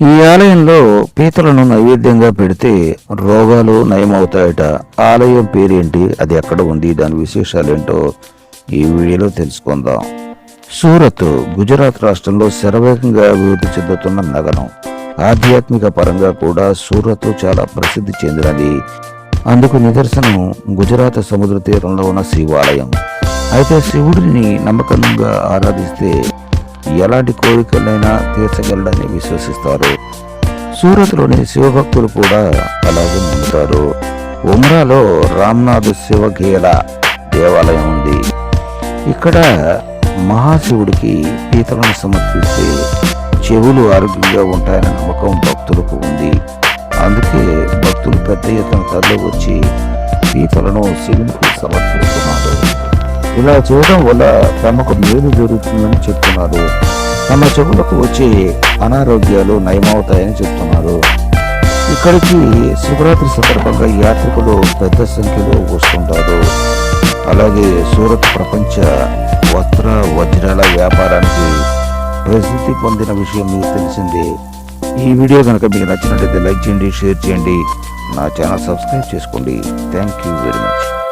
ఈ ఆలయంలో పీతలను నైవేద్యంగా పెడితే రోగాలు నయమవుతాయట. ఆలయం పేరేంటి? అది ఎక్కడ ఉంది? దాని విశేషాలేంటో ఈ వీడియోలో తెలుసుకుందాం. సూరత్ గుజరాత్ రాష్ట్రంలో శరవేగంగా అభివృద్ధి చెందుతున్న నగరం. ఆధ్యాత్మిక పరంగా కూడా సూరత్ చాలా ప్రసిద్ధి చెందినది. అందుకు నిదర్శనం గుజరాత్ సముద్ర తీరంలో ఉన్న శివాలయం. అయితే శివుడిని నమ్మకంగా ఆరాధిస్తే ఎలాంటి కోరికలైనా తీర్చగలడని విశ్వసిస్తారు. సూరత్లోని శివభక్తులు కూడా అలాగే నమ్ముతారు. ఉమ్రాలో రామ్నాథ్ శివఘేల దేవాలయం ఉంది. ఇక్కడ మహాశివుడికి పీతలను సమర్పిస్తే చెవులు ఆరోగ్యంగా ఉంటాయన్న నమ్మకం భక్తులకు ఉంది. అందుకే భక్తులు పెద్ద ఎత్తున తరలి వచ్చి పీతలను శివునికి సమర్పిస్తారు ఇలా చేయడం వల్ల తమకు మేలు జరుగుతుందని చెప్తున్నారు. తమ చెవులకు వచ్చే అనారోగ్యాలు నయమవుతాయని చెప్తున్నారు. ఇక్కడికి శివరాత్రి సందర్భంగా యాత్రికులు పెద్ద సంఖ్యలో వస్తుంటారు. అలాగే సూరత్ ప్రపంచ వస్త్ర వజ్రాల వ్యాపారానికి ప్రసిద్ధి పొందిన విషయం మీకు తెలిసిందే. ఈ వీడియో కనుక మీకు నచ్చినట్లయితే లైక్ చేయండి షేర్ చేయండి. నా ఛానల్ సబ్స్క్రైబ్ చేసుకోండి. Thank you very much.